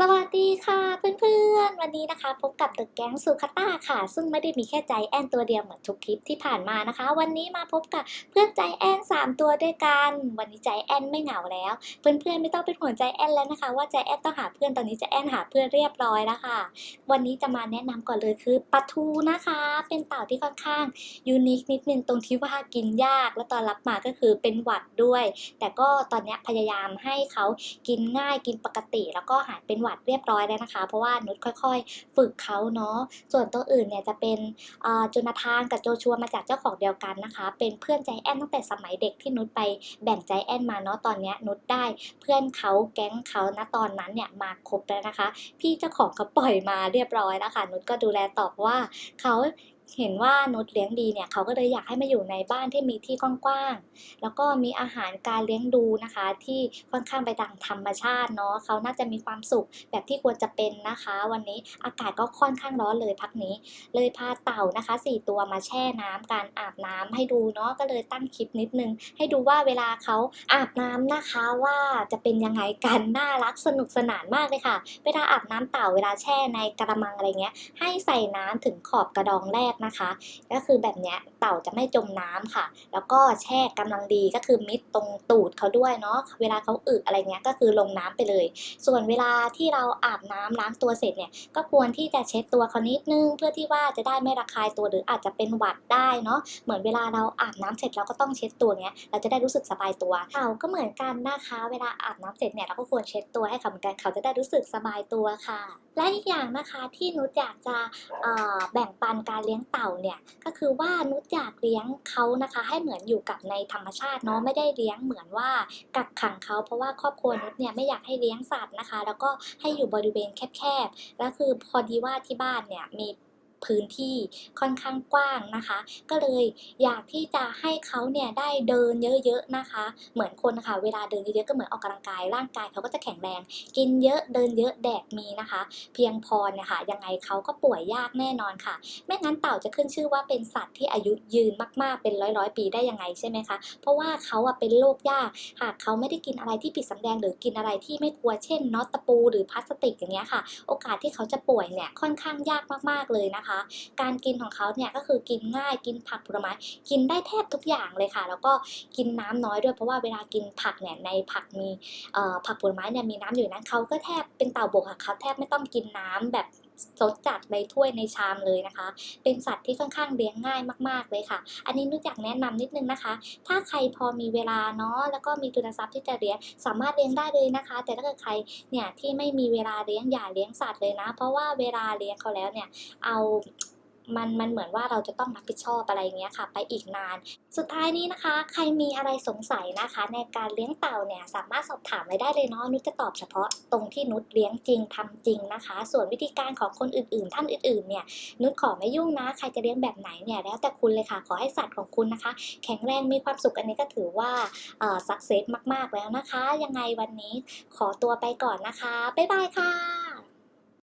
สวัสดีค่ะเพื่อนๆ วันนี้นะคะ พบกับเดอะแก๊งซูคาต้าค่ะ ซึ่งไม่ได้มีแค่ใจแอนตัวเดียวเหมือนทุกคลิปที่ผ่านมานะคะ วันนี้มาพบกับเพื่อนใจแอน 3 ตัวด้วยกัน วันนี้ใจแอนไม่เหงาแล้ว เพื่อนๆไม่ต้องเป็นห่วงใจแอนแล้วนะคะ ว่าใจแอนต้องหาเพื่อนตอนนี้ใจแอนหาเพื่อนเรียบร้อยแล้วค่ะ วันนี้จะมาแนะนำก่อนเลยคือปลาทูนะคะ เป็นเต่าที่ค่อนข้างยูนิคนิดนึงตรงที่ว่ากินยากแล้วตอนรับมาก็คือเป็นหวัดด้วย แต่ก็ตอนนี้พยายามให้เขากินง่ายกินปกติแล้วก็หายเป็นหวัดเรียบร้อยแล้วนะคะ เพราะว่านุชค่อยๆ ฝึกเขาเนาะส่วนตัวอื่นเนี่ยจะเป็นจุนาธานกับโจชัวมาจากเจ้าของเดียวกันนะคะ เป็นเพื่อนใจแอนตั้งแต่สมัยเด็กที่นุชไปแบ่งใจแอนมาเนาะตอนนี้นุชได้เพื่อนเขาแก๊งเขาณตอนนั้นเนี่ยมาครบแล้วนะคะ พี่เจ้าของเขาปล่อยมาเรียบร้อยแล้วค่ะนุชก็ดูแลตอบว่าเขา เห็นว่านุชเลี้ยงดีเนี่ยเขาก็เลยอยากให้มาอยู่ในบ้านที่มีที่กว้างๆ แล้วก็มีอาหารการเลี้ยงดูนะคะ ที่ค่อนข้างไปทางธรรมชาติเนาะเขาน่าจะมีความสุขแบบที่ควรจะเป็นนะคะ วันนี้อากาศก็ค่อนข้างร้อนเลยพักนี้ เลยพาเต่านะคะสี่ตัวมาแช่น้ำการอาบน้ำให้ดูเนาะก็เลยตั้งคลิปนิดนึง ให้ดูว่าเวลาเขาอาบน้ำนะคะว่าจะเป็นยังไงกันน่ารักสนุกสนานมากเลยค่ะ เวลาอาบน้ำเต่าเวลาแช่ในกระมังอะไรเงี้ยให้ใส่น้ำถึงขอบกระดองแรกนะคะ ก็คือแบบเนี้ยเต่าจะไม่จมน้ำค่ะ แล้วก็แช่กำลังดีก็คือมิดตรงตูดเขาด้วยเนาะเวลาเขาอึอะไรเงี้ยก็คือลงน้ำไปเลย ส่วนเวลาที่เราอาบน้ำล้างตัวเสร็จเนี่ยก็ควรที่จะเช็ดตัวเขานิดนึง เพื่อที่ว่าจะได้ไม่ระคายตัวหรืออาจจะเป็นหวัดได้เนาะเหมือนเวลาเราอาบน้ำเสร็จเราก็ต้องเช็ดตัวเนี้ยเราจะได้รู้สึกสบายตัวเต่าก็เหมือนกันนะคะ เวลาอาบน้ำเสร็จเนี่ยเราก็ควรเช็ดตัวให้เขาเหมือนกันเขาจะได้รู้สึกสบายตัวค่ะ และอีกอย่างนะคะที่นุชอยากจะแบ่งปันการเลี้ยงเต่าเนี่ยก็คือว่านุชอยากเลี้ยงเขานะคะ ให้เหมือนอยู่กับในธรรมชาติเนาะไม่ได้เลี้ยงเหมือนว่ากักขังเขาเพราะว่าครอบครัวนุชเนี่ยไม่อยากให้เลี้ยงสัตว์นะคะ แล้วก็ให้อยู่บริเวณแคบๆแล้วคือพอดีว่าที่บ้านเนี่ยมี พื้นที่ค่อนข้างกว้างนะคะ ก็เลยอยากที่จะให้เขาเนี่ยได้เดินเยอะๆนะคะ เหมือนคนนะคะเวลาเดินเยอะๆก็เหมือนออกกำลังกายร่างกายเขาก็จะแข็งแรง กินเยอะเดินเยอะแดดมีนะคะ เพียงพอเนี่ยค่ะยังไงเขาก็ป่วยยากแน่นอนค่ะ ไม่งั้นเต่าจะขึ้นชื่อว่าเป็นสัตว์ที่อายุยืนมากๆเป็นร้อยร้อยๆปีได้ยังไงใช่ไหมคะเพราะว่าเขาอะเป็นโรคยากหากเขาไม่ได้กินอะไรที่ผิดสำแดงหรือกินอะไรที่ไม่ควรเช่นน็อตตะปูหรือพลาสติกอย่างเงี้ยค่ะ โอกาสที่เขาจะป่วยเนี่ยค่อนข้างยากมากๆเลยนะคะการกินของเขาเนี่ยก็คือกินง่ายกินผักผลไม้กินได้แทบทุกอย่างเลยค่ะ แล้วก็กินน้ำน้อยด้วยเพราะว่าเวลากินผักเนี่ยในผักมีผักผลไม้เนี่ยมีน้ำอยู่นั้นเขาก็แทบเป็นเต่าบกค่ะเขาแทบไม่ต้องกินน้ำแบบ สดจัดในถ้วยในชามเลยนะคะ เป็นสัตว์ที่ค่อนข้างเลี้ยงง่ายมาก ๆ เลยค่ะ อันนี้นุกอยากแนะนำนิดนึงนะคะ ถ้าใครพอมีเวลาเนาะแล้วก็มีทุนทรัพย์ที่จะเลี้ยงสามารถเลี้ยงได้เลยนะคะ แต่ถ้าเกิดใครเนี่ยที่ไม่มีเวลาเลี้ยงอย่าเลี้ยงสัตว์เลยนะ เพราะว่าเวลาเลี้ยงเขาแล้วเนี่ยเอา มันมันเหมือนว่าเราจะต้องรับผิดชอบอะไรเงี้ยค่ะ ไปอีกนาน สุดท้ายนี้นะคะ ใครมีอะไรสงสัยนะคะ ในการเลี้ยงเต่าเนี่ยสามารถสอบถามไว้ได้เลยเนาะนุชจะตอบเฉพาะตรงที่นุชเลี้ยงจริงทำจริงนะคะ ส่วนวิธีการของคนอื่นๆ ท่านอื่นๆเนี่ยนุชขอไม่ยุ่งนะ ใครจะเลี้ยงแบบไหนเนี่ยแล้วแต่คุณเลยค่ะขอให้สัตว์ของคุณนะคะ แข็งแรงมีความสุขอันนี้ก็ถือว่าเออสักเซสมาก ๆแล้วนะคะ ยังไงวันนี้ขอตัวไปก่อนนะคะบ๊ายบายค่ะ